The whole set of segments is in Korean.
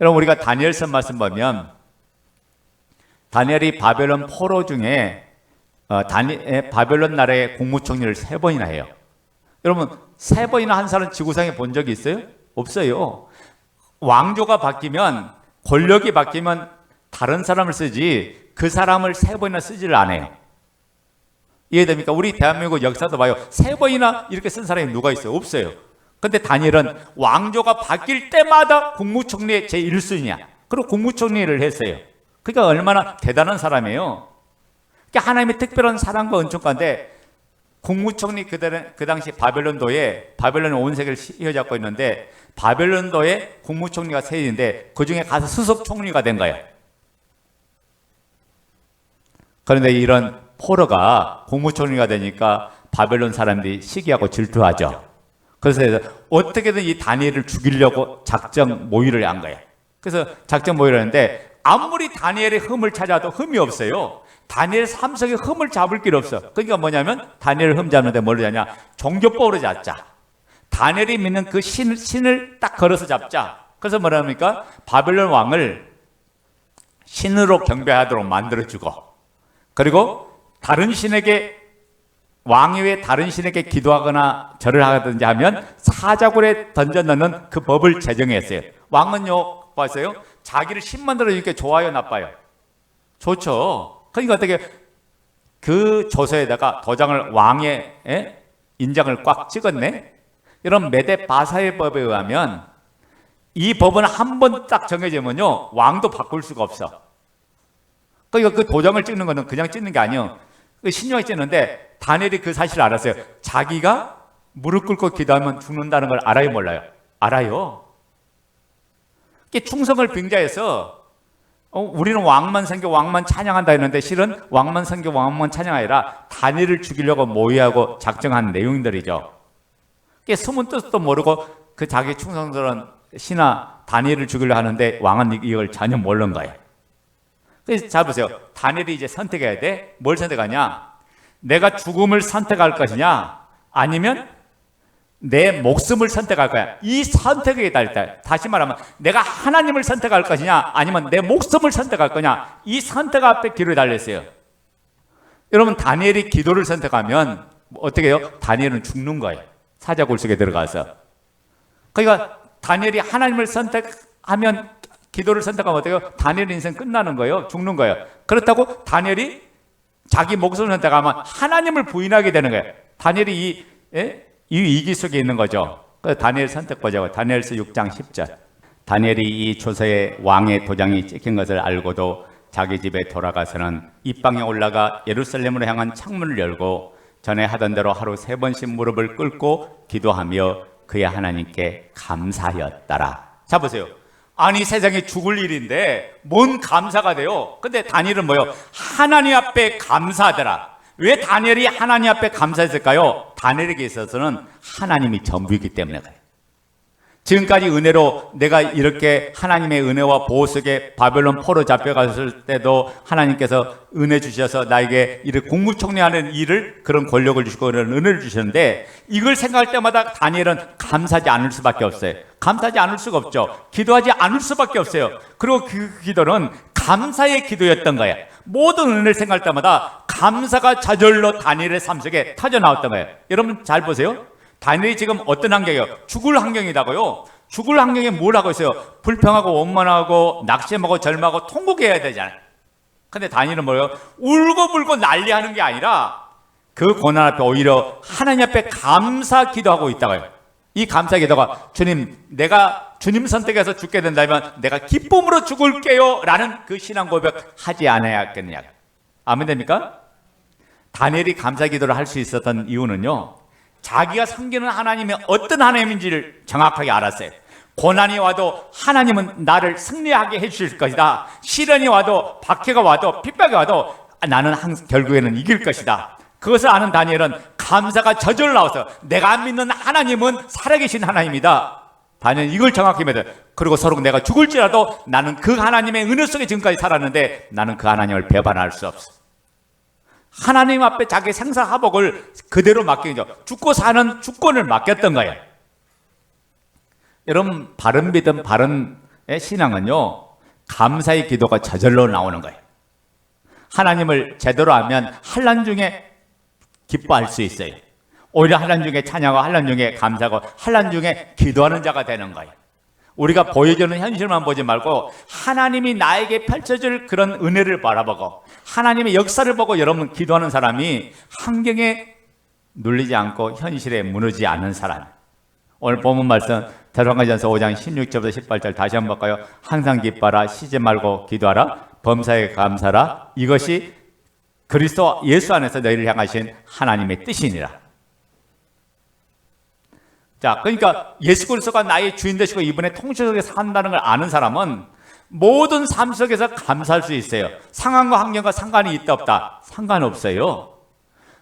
여러분 우리가 다니엘서 말씀 보면 다니엘이 바벨론 포로 중에 어, 다니, 에, 바벨론 나라의 국무총리를 세 번이나 해요. 여러분 세 번이나 한 사람 지구상에 본 적이 있어요? 없어요. 왕조가 바뀌면 권력이 바뀌면 다른 사람을 쓰지 그 사람을 세 번이나 쓰지를 않아요. 이해됩니까? 우리 대한민국 역사도 봐요. 세 번이나 이렇게 쓴 사람이 누가 있어요? 없어요. 근데 다니엘은 왕조가 바뀔 때마다 국무총리의 제1순위야. 그리고 국무총리를 했어요. 그러니까 얼마나 대단한 사람이에요. 그러니까 하나님의 특별한 사랑과 은총 가운데 국무총리 그 당시 바벨론도에 바벨론 온 세계를 휘어잡고 있는데 바벨론도에 국무총리가 세 있는데 그 중에 가서 수석 총리가 된 거예요. 그런데 이런 포로가 국무총리가 되니까 바벨론 사람들이 시기하고 질투하죠. 그래서 어떻게든 이 다니엘을 죽이려고 작정 모의를 한 거예요. 그래서 작정 모의를 했는데 아무리 다니엘의 흠을 찾아도 흠이 없어요. 다니엘 삼성의 흠을 잡을 길 없어. 그러니까 뭐냐면 다니엘 흠 잡는데 뭘 하냐? 종교법으로 잡자. 다니엘이 믿는 그 신, 신을 딱 걸어서 잡자. 그래서 뭐랍니까? 바벨론 왕을 신으로 경배하도록 만들어주고 그리고 다른 신에게 왕이 왜 다른 신에게 기도하거나 절을 하든지 하면 사자굴에 던져 넣는 그 법을 제정했어요. 왕은요, 봤어요? 자기를 신 만들어 주니까 좋아요, 나빠요? 좋죠. 그러니까 어떻게 그 조서에다가 도장을 왕의 에? 인장을 꽉 찍었네? 이런 메데 바사의 법에 의하면 이 법은 한 번 딱 정해지면요, 왕도 바꿀 수가 없어. 그러니까 그 도장을 찍는 거는 그냥 찍는 게 아니에요. 그 신령이 찍는데 다니엘이 그 사실을 알았어요. 자기가 무릎 꿇고 기도하면 죽는다는 걸 알아요, 몰라요? 알아요. 이게 충성을 빙자해서 어, 우리는 왕만 생겨 왕만 찬양한다 했는데 실은 왕만 생겨 왕만 찬양 아니라 다니엘을 죽이려고 모의하고 작정한 내용들이죠. 이게 숨은 뜻도 모르고 그 자기 충성스러운 신하 다니엘을 죽이려 하는데 왕은 이걸 전혀 모르는 거예요. 그래서 잘 보세요. 다니엘이 이제 선택해야 돼. 뭘 선택하냐? 내가 죽음을 선택할 것이냐? 아니면 내 목숨을 선택할 거야. 이 선택에 달다. 다시 말하면 내가 하나님을 선택할 것이냐? 아니면 내 목숨을 선택할 거냐? 이 선택 앞에 길을 달렸어요. 여러분 다니엘이 기도를 선택하면 어떻게 해요? 다니엘은 죽는 거예요. 사자굴 속에 들어가서. 그러니까 다니엘이 하나님을 선택하면 기도를 선택하면 어때요? 다니엘 인생 끝나는 거예요. 죽는 거예요. 그렇다고 다니엘이 자기 목숨을 선택하면 하나님을 부인하게 되는 거예요. 다니엘이 이, 예? 이 위기 속에 있는 거죠. 다니엘 선택 보자고. 다니엘서 6장 10절. 다니엘이 이 조서에 왕의 도장이 찍힌 것을 알고도 자기 집에 돌아가서는 입방에 올라가 예루살렘으로 향한 창문을 열고 전에 하던 대로 하루 세 번씩 무릎을 꿇고 기도하며 그의 하나님께 감사하였더라. 자 보세요. 아니 세상에 죽을 일인데 뭔 감사가 돼요? 근데 다니엘은 뭐요? 하나님 앞에 감사하더라. 왜 다니엘이 하나님 앞에 감사했을까요? 다니엘에게 있어서는 하나님이 전부이기 때문에 그래요. 지금까지 은혜로 내가 이렇게 하나님의 은혜와 보호 속에 바벨론 포로 잡혀갔을 때도 하나님께서 은혜 주셔서 나에게 이를 국무총리하는 일을 그런 권력을 주시고 그런 은혜를 주셨는데 이걸 생각할 때마다 다니엘은 감사하지 않을 수밖에 없어요. 감사하지 않을 수가 없죠. 기도하지 않을 수밖에 없어요. 그리고 그 기도는 감사의 기도였던 거예요. 모든 은혜를 생각할 때마다 감사가 저절로 다니엘의 삶 속에 터져 나왔던 거예요. 여러분 잘 보세요. 다니엘이 지금 어떤 환경이에요? 죽을 환경이다고요. 죽을 환경에 뭘 하고 있어요? 불평하고 원망하고 낙심하고 절망하고 통곡해야 되잖아요. 근데 다니엘은 뭐예요? 울고불고 난리하는 게 아니라 그 고난 앞에 오히려 하나님 앞에 감사 기도하고 있다고요. 이 감사 기도가 주님 내가 주님 선택해서 죽게 된다면 내가 기쁨으로 죽을게요 라는 그 신앙 고백 하지 않아야겠느냐. 아멘 됩니까? 다니엘이 감사 기도를 할 수 있었던 이유는요. 자기가 섬기는 하나님이 어떤 하나님인지를 정확하게 알았어요. 고난이 와도 하나님은 나를 승리하게 해주실 것이다. 시련이 와도 박해가 와도 핍박이 와도 나는 결국에는 이길 것이다. 그것을 아는 다니엘은 감사가 저절로 나와서 내가 믿는 하나님은 살아계신 하나님이다. 다니엘 이걸 정확히 믿어. 그리고 서로 내가 죽을지라도 나는 그 하나님의 은혜 속에 지금까지 살았는데 나는 그 하나님을 배반할 수 없어. 하나님 앞에 자기 생사 하복을 그대로 맡긴 거죠. 죽고 사는 주권을 맡겼던 거예요. 여러분 바른 믿음, 바른 신앙은요, 감사의 기도가 저절로 나오는 거예요. 하나님을 제대로 하면 한란 중에 기뻐할 수 있어요. 오히려 한란 중에 찬양하고 한란 중에 감사하고 한란 중에 기도하는 자가 되는 거예요. 우리가 보여주는 현실만 보지 말고 하나님이 나에게 펼쳐줄 그런 은혜를 바라보고 하나님의 역사를 보고 여러분 기도하는 사람이 환경에 눌리지 않고 현실에 무너지지 않는 사람. 오늘 본문 말씀 대로가전서 5장 16절부터 18절 다시 한번 볼까요? 항상 기뻐라 쉬지 말고 기도하라 범사에 감사라 이것이 그리스도 예수 안에서 너희를 향하신 하나님의 뜻이니라. 자, 그러니까 예수 그리스도가 나의 주인 되시고 이번에 통치 속에서 산다는 걸 아는 사람은 모든 삶 속에서 감사할 수 있어요. 상황과 환경과 상관이 있다 없다 상관없어요.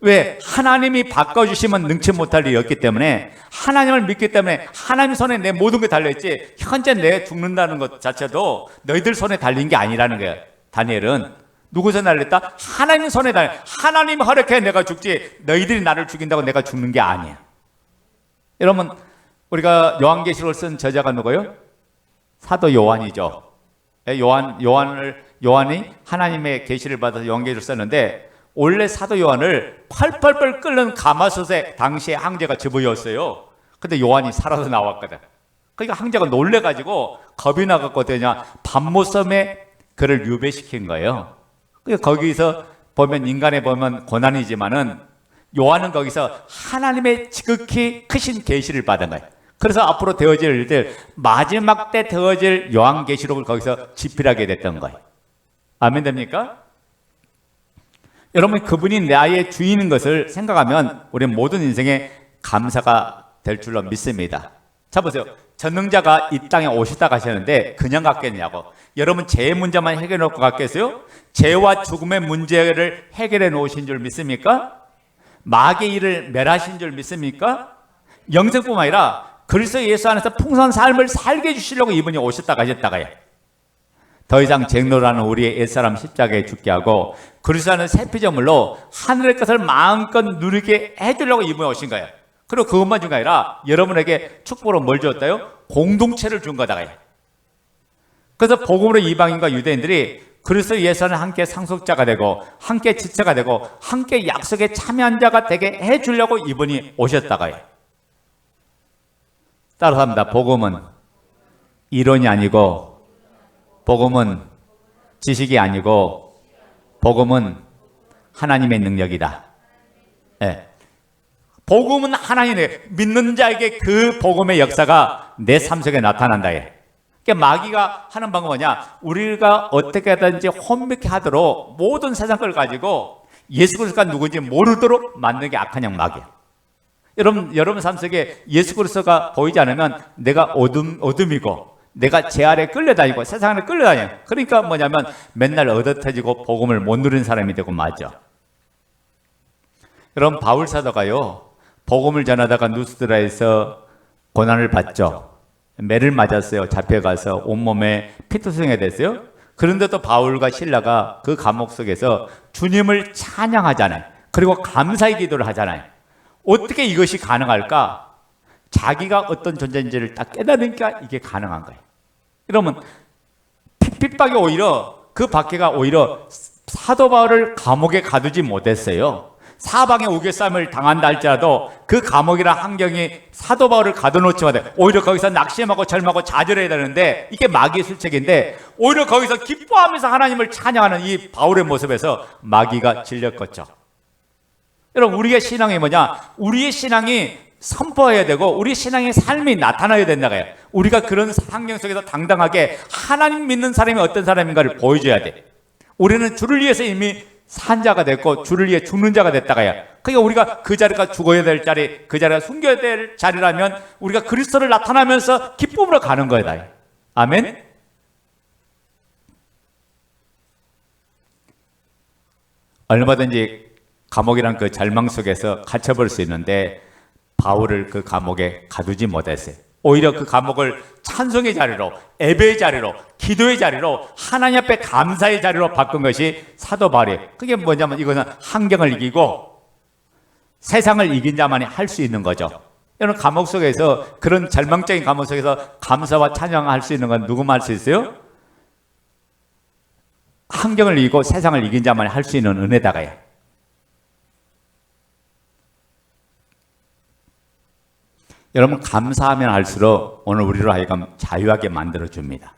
왜? 하나님이 바꿔주시면 능치 못할 일이 없기 때문에 하나님을 믿기 때문에 하나님 손에 내 모든 게 달려있지 현재 내 죽는다는 것 자체도 너희들 손에 달린 게 아니라는 거예요. 다니엘은 누구 손에 달렸다? 하나님 손에 달려. 하나님 허락해 내가 죽지 너희들이 나를 죽인다고 내가 죽는 게 아니야. 여러분 우리가 요한계시록을 쓴 저자가 누구요? 사도 요한이죠. 예, 요한 요한을 요한이 하나님의 계시를 받아서 요한계시를 썼는데 원래 사도 요한을 펄펄펄 끓는 가마솥에 당시에 황제가 집어였어요. 근데 요한이 살아서 나왔거든. 그러니까 황제가 놀래가지고 겁이 나갖고 되냐 밤모섬에 그를 유배시킨 거예요. 그러니까 거기서 보면 인간에 보면 고난이지만은 요한은 거기서 하나님의 지극히 크신 계시를 받은 거예요. 그래서 앞으로 되어질 일들 마지막 때 되어질 요한 계시록을 거기서 집필하게 됐던 거예요. 아멘 됩니까? 여러분 그분이 나의 주인인 것을 생각하면 우리 모든 인생에 감사가 될 줄로 믿습니다. 자 보세요. 전능자가 이 땅에 오시다 가셨는데 그냥 갔겠냐고. 여러분 죄의 문제만 해결해 놓고 갔겠어요? 죄와 죽음의 문제를 해결해 놓으신 줄 믿습니까? 마귀의 일을 멸하신 줄 믿습니까? 영생뿐만 아니라 그리스도 예수 안에서 풍성한 삶을 살게 해주시려고 이분이 오셨다 가셨다가요. 더 이상 쟁노라는 우리의 옛사람 십자가에 죽게 하고 그리스도 안에 새 피조물로 하늘의 것을 마음껏 누리게 해주려고 이분이 오신 거예요. 그리고 그것만 준 게 아니라 여러분에게 축복으로 뭘 줬다요? 공동체를 준 거다가요. 그래서 복음으로 이방인과 유대인들이 그리스도 예수 안에 함께 상속자가 되고 함께 지체가 되고 함께 약속에 참여한 자가 되게 해주려고 이분이 오셨다가요. 따라서 합니다. 복음은 이론이 아니고 복음은 지식이 아니고 복음은 하나님의 능력이다. 예. 복음은 하나님의 믿는 자에게 그 복음의 역사가 내 삶 속에 나타난다. 예. 그러니까 마귀가 하는 방법은 뭐냐? 우리가 어떻게든지 혼미케 하도록 모든 세상 걸 가지고 예수 그리스도가 누구인지 모르도록 만드는 게 악한 영 마귀야. 여러분 여러분 삶 속에 예수 그리스도가 보이지 않으면 내가 어둠 어둠이고 내가 제 아래 끌려다니고 세상 안에 끌려다녀. 그러니까 뭐냐면 맨날 얻어터지고 복음을 못 누리는 사람이 되고 맞아. 여러분 바울 사도가요 복음을 전하다가 누스드라에서 고난을 받죠. 매를 맞았어요. 잡혀가서 온몸에 피투성이 됐어요. 그런데도 바울과 신라가 그 감옥 속에서 주님을 찬양하잖아요. 그리고 감사의 기도를 하잖아요. 어떻게 이것이 가능할까? 자기가 어떤 존재인지를 딱 깨달으니까 이게 가능한 거예요. 그러면 핍박이 오히려 그 박해가 오히려 사도 바울을 감옥에 가두지 못했어요. 사방에 우겨쌈을 당한다 할지라도 그 감옥이라 환경이 사도 바울을 가둬놓지 못해 오히려 거기서 낙심하고 절망하고 좌절해야 되는데 이게 마귀의 술책인데 오히려 거기서 기뻐하면서 하나님을 찬양하는 이 바울의 모습에서 마귀가 질렸겠죠. 여러분 우리의 신앙이 뭐냐? 우리의 신앙이 선포해야 되고 우리 신앙의 삶이 나타나야 된다고요. 우리가 그런 환경 속에서 당당하게 하나님 믿는 사람이 어떤 사람인가를 보여줘야 돼. 우리는 주를 위해서 이미 산 자가 됐고 주를 위해 죽는 자가 됐다가야. 그러니까 우리가 그 자리가 죽어야 될 자리, 그 자리가 숨겨야 될 자리라면 우리가 그리스도를 나타나면서 기쁨으로 가는 거다. 아멘. 얼마든지 감옥이란 그 절망 속에서 갇혀버릴 수 있는데 바울을 그 감옥에 가두지 못했어요. 오히려 그 감옥을 찬송의 자리로, 예배의 자리로, 기도의 자리로, 하나님 앞에 감사의 자리로 바꾼 것이 사도 바울이. 그게 뭐냐면 이거는 환경을 이기고 세상을 이긴 자만이 할 수 있는 거죠. 여러분 감옥 속에서 그런 절망적인 감옥 속에서 감사와 찬양할 수 있는 건 누구만 할 수 있어요? 환경을 이기고 세상을 이긴 자만 할수 있는 은혜다가요. 여러분 감사하면 할수록 오늘 우리로 하여금 자유하게 만들어 줍니다.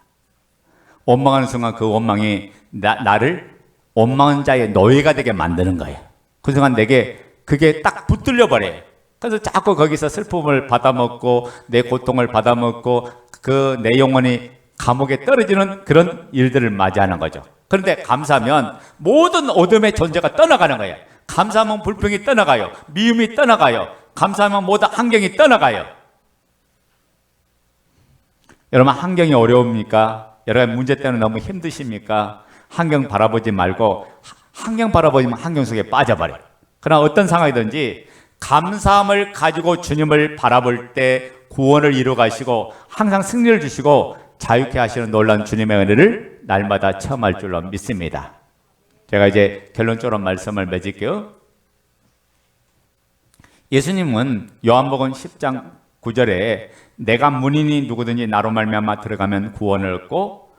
원망하는 순간 그 원망이 나, 나를 원망한 자의 노예가 되게 만드는 거예요. 그 순간 내게 그게 딱 붙들려 버려요. 그래서 자꾸 거기서 슬픔을 받아먹고 내 고통을 받아먹고 그 내 영혼이 감옥에 떨어지는 그런 일들을 맞이하는 거죠. 그런데 감사하면 모든 어둠의 존재가 떠나가는 거예요. 감사하면 불평이 떠나가요. 미움이 떠나가요. 감사하면 모든 환경이 떠나가요. 여러분 환경이 어려웁니까? 여러 가지 문제 때문에 너무 힘드십니까? 환경 바라보지 말고 환경 바라보면 환경 속에 빠져버려요. 그러나 어떤 상황이든지 감사함을 가지고 주님을 바라볼 때 구원을 이루 가시고 항상 승리를 주시고 자유케 하시는 놀라운 주님의 은혜를 날마다 체험할 줄로 믿습니다. 제가 이제 결론적으로 말씀을 맺을게요. 예수님은 요한복음 10장 9절에 내가 문인이 누구든지 나로 말미암아 들어가면 구원을 얻고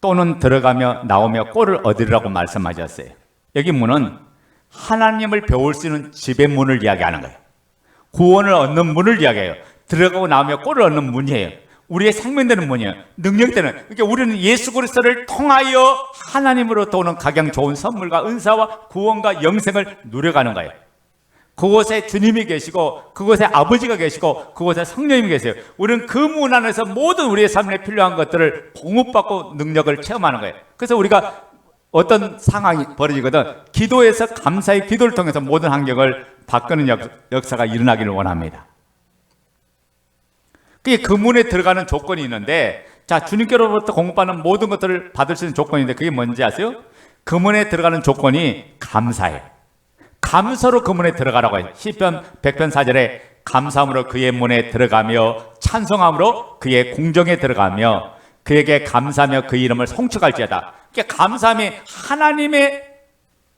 또는 들어가며 나오며 꼴을 얻으리라고 말씀하셨어요. 여기 문은 하나님을 배울 수 있는 집의 문을 이야기하는 거예요. 구원을 얻는 문을 이야기해요. 들어가고 나오며 꼴을 얻는 문이에요. 우리의 생명되는 문이에요. 능력되는. 그러니까 우리는 예수 그리스도를 통하여 하나님으로부터 오는 각양 좋은 선물과 은사와 구원과 영생을 누려가는 거예요. 그곳에 주님이 계시고 그곳에 아버지가 계시고 그곳에 성령님이 계세요. 우리는 그 문 안에서 모든 우리의 삶에 필요한 것들을 공급받고 능력을 체험하는 거예요. 그래서 우리가 어떤 상황이 벌어지거든 기도에서 감사의 기도를 통해서 모든 환경을 바꾸는 역, 역사가 일어나기를 원합니다. 그게 그 문에 들어가는 조건이 있는데 자 주님께로부터 공급받는 모든 것들을 받을 수 있는 조건인데 그게 뭔지 아세요? 그 문에 들어가는 조건이 감사예요. 감사로 그 문에 들어가라고 해요. 시편 100편 4절에 감사함으로 그의 문에 들어가며 찬송함으로 그의 궁정에 들어가며 그에게 감사하며 그 이름을 송축할지어다. 그러니까 감사함이 하나님의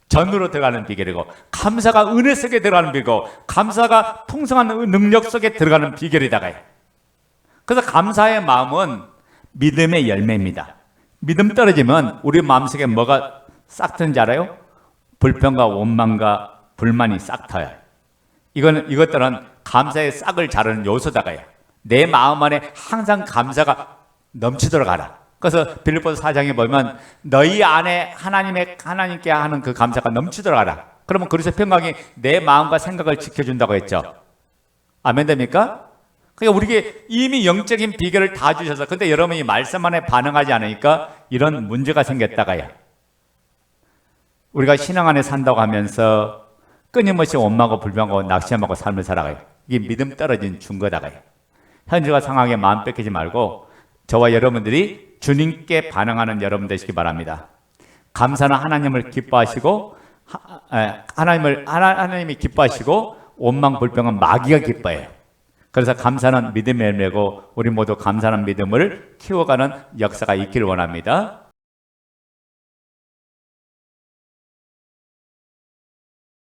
전으로 들어가는 비결이고 감사가 은혜 속에 들어가는 비결이고 감사가 풍성한 능력 속에 들어가는 비결이다가 요. 그래서 감사의 마음은 믿음의 열매입니다. 믿음 떨어지면 우리 마음속에 뭐가 싹 트는지 알아요? 불평과 원망과 불만이 싹 터요. 이거는 이것들은 감사의 싹을 자르는 요소다가요. 내 마음 안에 항상 감사가 넘치도록 하라. 그래서 빌립보서 4장에 보면 너희 안에 하나님의 하나님께 하는 그 감사가 넘치도록 하라. 그러면 그리스도 평강이 내 마음과 생각을 지켜준다고 했죠. 아멘 됩니까? 그러니까 우리에게 이미 영적인 비결을 다 주셔서 근데 여러분이 말씀 안에 반응하지 않으니까 이런 문제가 생겼다가요. 우리가 신앙 안에 산다고 하면서 끊임없이 원망하고 불평하고 낙심하고 삶을 살아가요. 이게 믿음 떨어진 증거다가요. 현재가 상황에 마음 뺏기지 말고 저와 여러분들이 주님께 반응하는 여러분 되시기 바랍니다. 감사는 하나님을 기뻐하시고 하나님을 하나, 하나님이 기뻐하시고 원망 불평은 마귀가 기뻐해요. 그래서 감사는 믿음의 열매고 우리 모두 감사는 믿음을 키워가는 역사가 있기를 원합니다.